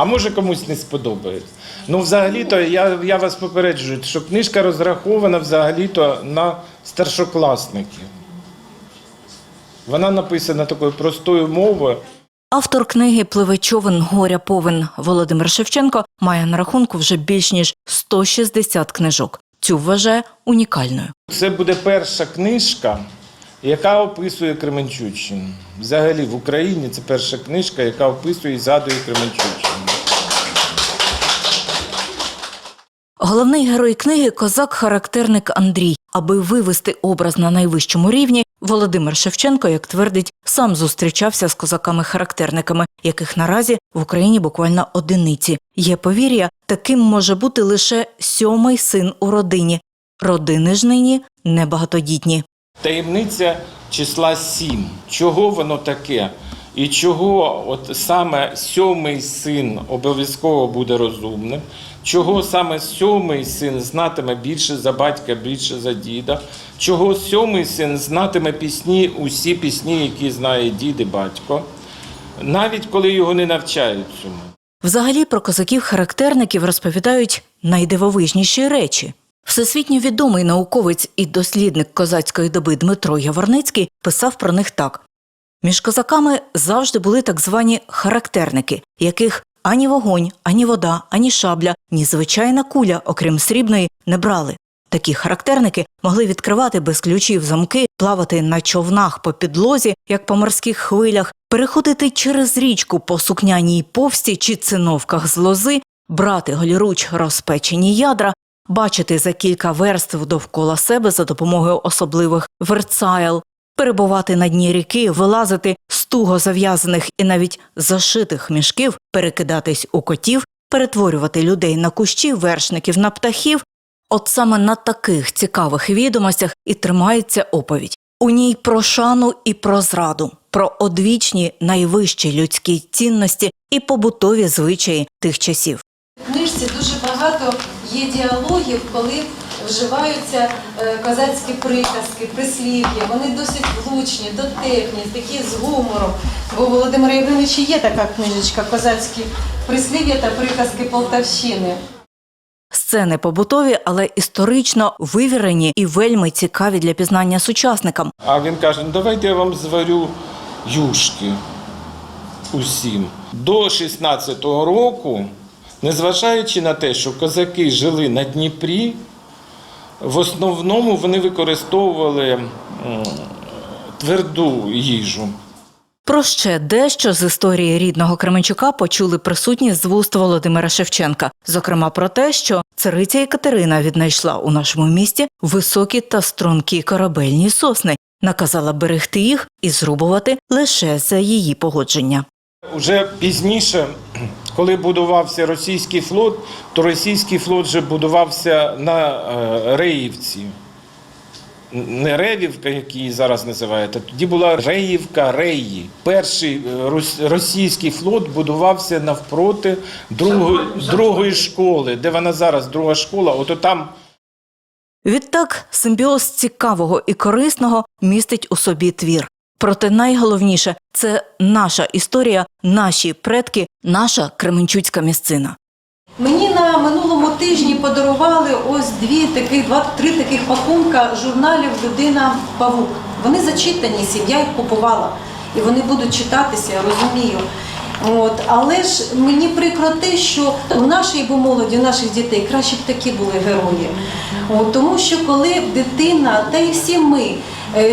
А може комусь не сподобається. Ну, взагалі-то я, я вас попереджую, що книжка розрахована взагалі-то на старшокласників. Вона написана такою простою мовою. Автор книги Пливе човен горя повен Володимир Шевченко має на рахунку вже більш ніж 160 книжок. Цю вважає унікальною. Це буде перша книжка, яка описує Кременчуччину. Взагалі в Україні це перша книжка, яка описує і згадує Кременчуччину. Головний герой книги козак-характерник Андрій. Аби вивести образ на найвищому рівні, Володимир Шевченко, як твердить, сам зустрічався з козаками-характерниками, яких наразі в Україні буквально одиниці. Є повір'я, таким може бути лише сьомий син у родині. Родини ж нині небагатодітні. Таємниця числа сім. Чого воно таке? І чого от саме сьомий син обов'язково буде розумним? Чого саме сьомий син знатиме більше за батька, більше за діда? Чого сьомий син знатиме пісні, усі пісні, які знає дід і батько, навіть коли його не навчають цьому? Взагалі про козаків-характерників розповідають найдивовижніші речі. Всесвітньо відомий науковець і дослідник козацької доби Дмитро Яворницький писав про них так: між козаками завжди були так звані характерники, яких ані вогонь, ані вода, ані шабля, ні звичайна куля, окрім срібної, не брали. Такі характерники могли відкривати без ключів замки, плавати на човнах по підлозі, як по морських хвилях, переходити через річку по сукняній повсті чи циновках з лози, брати голіруч розпечені ядра, бачити за кілька верств довкола себе за допомогою особливих верцайл, перебувати на дні ріки, вилазити з туго зав'язаних і навіть зашитих мішків, перекидатись у котів, перетворювати людей на кущі, вершників на птахів. От саме на таких цікавих відомостях і тримається оповідь. У ній про шану і про зраду, про одвічні найвищі людські цінності і побутові звичаї тих часів. В книжці дуже багато є діалогів, коли вживаються е, козацькі приказки, прислів'я. Вони досить влучні, дотепні, такі з гумором. Бо у Володимира Євгеновича є така книжечка Козацькі прислів'я та приказки Полтавщини. Сцени побутові, але історично вивірені і вельми цікаві для пізнання сучасникам. А він каже: ну давайте я вам зварю юшки усім. До 16-го року, незважаючи на те, що козаки жили на Дніпрі, в основному вони використовували тверду їжу. Про ще дещо з історії рідного Кременчука почули присутні з вуст Володимира Шевченка, зокрема про те, що цариця Екатерина віднайшла у нашому місті високі та стрункі корабельні сосни, наказала берегти їх і зрубувати лише за її погодження. Уже пізніше, коли будувався російський флот, то російський флот вже будувався на е, Реївці. Не Ревівка, як її зараз називають, а тоді була Реївка Реї. Перший е, російський флот будувався навпроти другої, другої школи, де вона зараз, друга школа, ото там Відтак, симбіоз цікавого і корисного містить у собі твір. Проте найголовніше це наша історія, наші предки, наша кременчуцька місцина. Мені на минулому тижні подарували ось дві таких, два-три таких пакунка журналів Людина Павук. Вони зачитані, сім'я їх купувала. І вони будуть читатися, я розумію. От. Але ж мені прикро те, що у нашій би молоді, у наших дітей краще б такі були герої. От. Тому що коли дитина, та й всі ми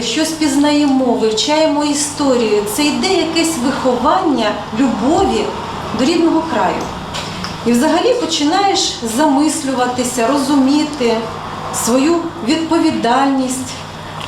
щось пізнаємо, вивчаємо історію, це йде якесь виховання любові до рідного краю. І взагалі починаєш замислюватися, розуміти свою відповідальність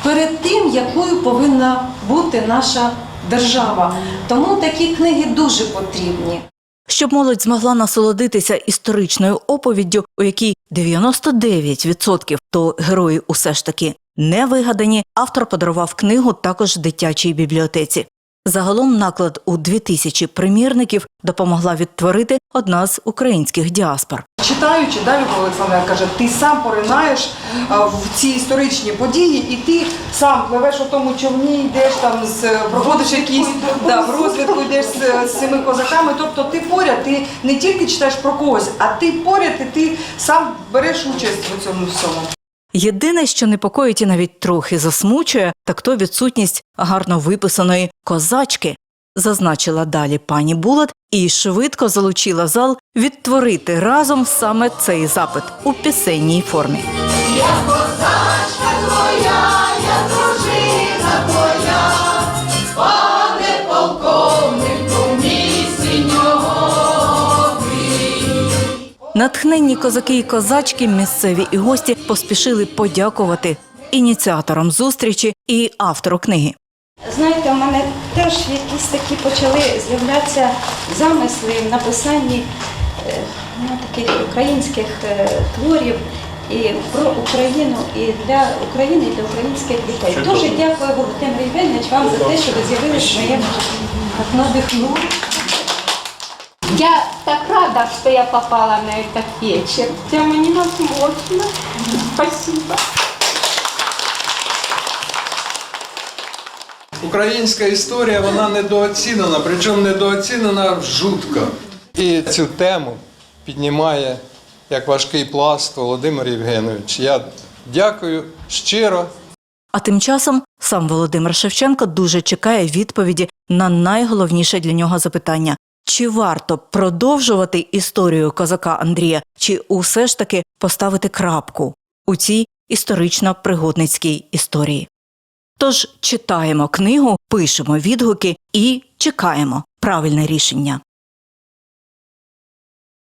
перед тим, якою повинна бути наша держава. Тому такі книги дуже потрібні. Щоб молодь змогла насолодитися історичною оповіддю, у якій 99% то герої усе ж таки не вигадані, автор подарував книгу також дитячій бібліотеці. Загалом наклад у 2000 примірників допомогла відтворити одна з українських діаспор. Читаючи, да, Любов Олександра каже, ти сам поринаєш в ці історичні події, і ти сам пливеш у тому човні, йдеш там з проходиш якісь да, в розвитку, йдеш з, з цими козаками. Тобто ти поряд, ти не тільки читаєш про когось, а ти поряд, і ти сам береш участь у цьому всьому. Єдине, що непокоїть і навіть трохи засмучує, так то відсутність гарно виписаної козачки, зазначила далі пані Булат і швидко залучила зал відтворити разом саме цей запит у пісенній формі. Натхненні козаки і козачки, місцеві і гості поспішили подякувати ініціаторам зустрічі і автору книги. Знаєте, у мене теж якісь такі почали з'являтися замисли в написанні е, ну, таких українських е, творів і про Україну, і для України, і для українських дітей. Дуже дякую, Володимир Євгенович, вам за те, що ви з'явилися в моєму житті. Так надихнули. Я так рада, что я попала на этот вечер. Прямо невозможно. Спасибо. Українська історія вона недооцінена, причому недооцінена жутко. І цю тему піднімає як важкий пласт Володимир Євгенович. Я дякую щиро. А тим часом сам Володимир Шевченко дуже чекає відповіді на найголовніше для нього запитання: чи варто продовжувати історію козака Андрія, чи усе ж таки поставити крапку у цій історично-пригодницькій історії? Тож читаємо книгу, пишемо відгуки і чекаємо правильне рішення.